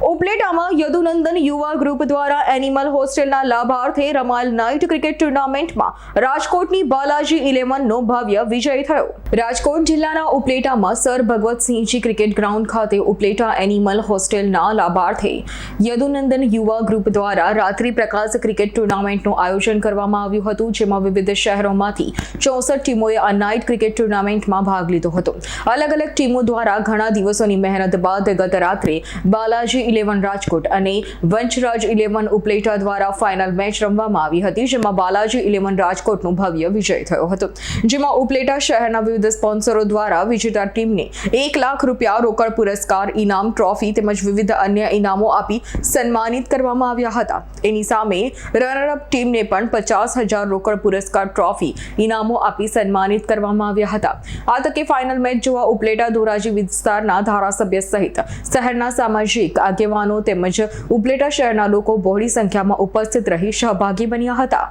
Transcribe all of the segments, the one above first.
ઉપલેટામાં યદુનંદન યુવા ગ્રુપ દ્વારા એનિમલ હોસ્ટેલના લાભાર્થે રમાયેલ નાઇટ ક્રિકેટ ટુર્નામેન્ટમાં રાજકોટની બાલાજી ઇલેવનનો ભવ્ય વિજય થયો. રાજકોટ જિલ્લાના ઉપલેટામાં સર ભગવતસિંહજી ક્રિકેટ ગ્રાઉન્ડ ખાતે ઉપલેટા એનિમલ હોસ્ટેલના લાભાર્થે યદુનંદન યુવા ગ્રુપ દ્વારા રાત્રિ પ્રકાશ ક્રિકેટ ટુર્નામેન્ટનું આયોજન કરવામાં આવ્યું હતું, જેમાં વિવિધ શહેરોમાંથી ચોસઠ ટીમોએ આ નાઇટ ક્રિકેટ ટુર્નામેન્ટમાં ભાગ લીધો હતો. અલગ અલગ ટીમો દ્વારા ઘણા દિવસોની મહેનત બાદ ગત રાત્રે બાલાજી ઇલેવન રાજકોટ અને વંશરાજ ઇલેવન ઉપલેટા દ્વારા ફાઇનલ મેચ રમવામાં આવી હતી, જેમાં બાલાજી ઇલેવન રાજકોટનો ભવ્ય વિજય થયો હતો. જેમાં ઉપલેટા શહેરના વિવિધ સ્પોન્સરો દ્વારા વિજેતા ટીમને એક લાખ રૂપિયા રોકડ પુરસ્કાર, ઇનામ ટ્રોફી તેમજ વિવિધ અન્ય ઇનામો આપી સન્માનિત કરવામાં આવ્યા હતા. એની સામે રનરઅપ ટીમને પણ પચાસ હજાર રોકડ પુરસ્કાર ટ્રોફી ઇનામો આપી સન્માનિત કરવામાં આવ્યા હતા. આ તકે ફાઇનલ મેચ જોવા ઉપલેટા ધોરાજી વિસ્તારના ધારાસભ્ય સહિત શહેરના સામાજિક આગેવાનો તેમજ ઉપલેટા શહેરના લોકો બહોળી સંખ્યામાં ઉપસ્થિત રહી સહભાગી બન્યા હતા.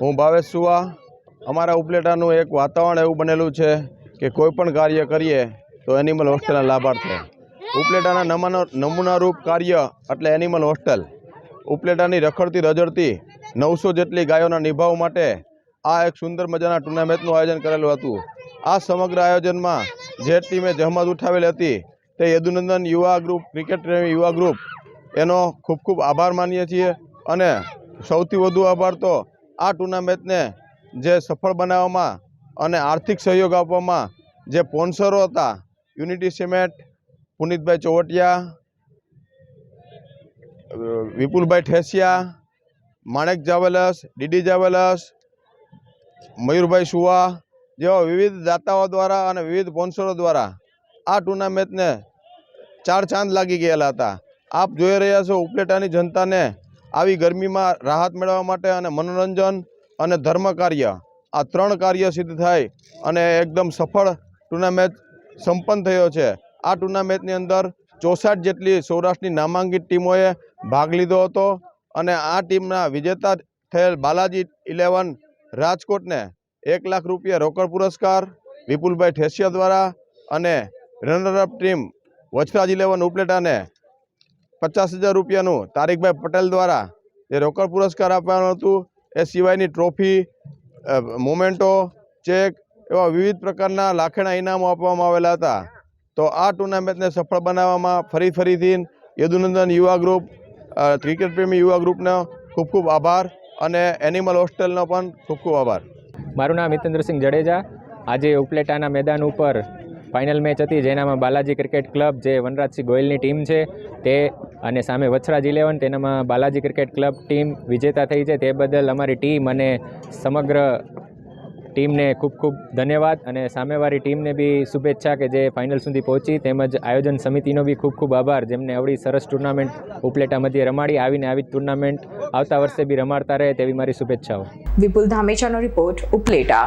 હું ભાવેશ સુવા. અમારા ઉપલેટાનું એક વાતાવરણ એવું બનેલું છે કે કોઈ પણ કાર્ય કરીએ તો એનિમલ હોસ્ટેલના લાભાર્થી. ઉપલેટાના નમૂના નમૂનારૂપ કાર્ય એટલે એનિમલ હોસ્ટેલ ઉપલેટાની રખડતી રજડતી નવસો જેટલી ગાયોના નિભાવ માટે આ એક સુંદર મજાના ટુર્નામેન્ટનું આયોજન કરેલું હતું. આ સમગ્ર આયોજનમાં જે ટીમે જહેમત ઉઠાવેલી હતી તે યદુનંદન યુવા ગ્રુપ, ક્રિકેટ પ્રેમી યુવા ગ્રુપ, એનો ખૂબ ખૂબ આભાર માનીએ છીએ અને સૌથી વધુ આભાર તો આ ટુર્નામેન્ટને જે સફળ બનાવવામાં અને આર્થિક સહયોગ આપવામાં જે સ્પોન્સરો હતા, unity cement, Punitbhai Chovatiya, Vipulbhai Thesiya, Manek Javelas, DD Javelas, Mayurbhai Suva જેવા વિવિધ દાતાઓ દ્વારા અને વિવિધ સ્પોન્સરો દ્વારા આ ટુર્નામેન્ટને ચાર ચાંદ લાગી ગયેલા હતા. આપ જોઈ રહ્યા છો ઉપલેટાની જનતાને આવી ગરમીમાં રાહત મેળવવા માટે અને મનોરંજન અને ધર્મ કાર્ય. આ ત્રણ કાર્ય સિદ્ધ થાય અને એકદમ સફળ ટુર્નામેન્ટ સંપન્ન થયો છે. આ ટુર્નામેન્ટની અંદર ચોસાઠ જેટલી સૌરાષ્ટ્રની નામાંકિત ટીમોએ ભાગ લીધો હતો અને આ ટીમના વિજેતા થયેલ બાલાજી ઇલેવન રાજકોટને એક લાખ રૂપિયા રોકડ પુરસ્કાર, વિપુલભાઈ ઠેસિયા દ્વારા અને runner up team Vachraj eleven ઉપલેટાને પચાસ હજાર રૂપિયાનું તારીખભાઈ પટેલ દ્વારા જે રોકડ પુરસ્કાર આપવાનું હતું, એ સિવાયની ટ્રોફી મોમેન્ટો, ચેક એવા વિવિધ પ્રકારના લાખેણા ઇનામો આપવામાં આવેલા હતા. તો આ ટુર્નામેન્ટને સફળ બનાવવામાં ફરી ફરીથી યદુનંદન યુવા ગ્રુપ ક્રિકેટ પ્રેમી યુવા ગ્રુપનો ખૂબ ખૂબ આભાર અને એનિમલ હોસ્ટેલનો પણ ખૂબ ખૂબ આભાર. મારું નામ હિતેન્દ્રસિંહ જડેજા. આજે ઉપલેટાના મેદાન ઉપર ફાઇનલ મેચ હતી, જેનામાં બાલાજી ક્રિકેટ ક્લબ જે વનરાજસિંહ ગોયલની ટીમ છે, તે અને સામે વછરાજ ઇલેવન તેનામાં બાલાજી ક્રિકેટ ક્લબ ટીમ વિજેતા થઈ છે. તે બદલ અમારી ટીમ અને સમગ્ર ટીમને ખૂબ ખૂબ ધન્યવાદ અને સામેવાળી ટીમને બી શુભેચ્છા કે જે ફાઇનલ સુધી પહોંચી. તેમજ આયોજન સમિતિનો બી ખૂબ ખૂબ આભાર. જેમને આવડી સરસ ટુર્નામેન્ટ ઉપલેટા મધ્યે રમાડી, આવીને આવી ટુર્નામેન્ટ આવતા વર્ષે બી રમાડતા રહે તેવી મારી શુભેચ્છાઓ. વિપુલ ધામેચાનો રિપોર્ટ ઉપલેટા.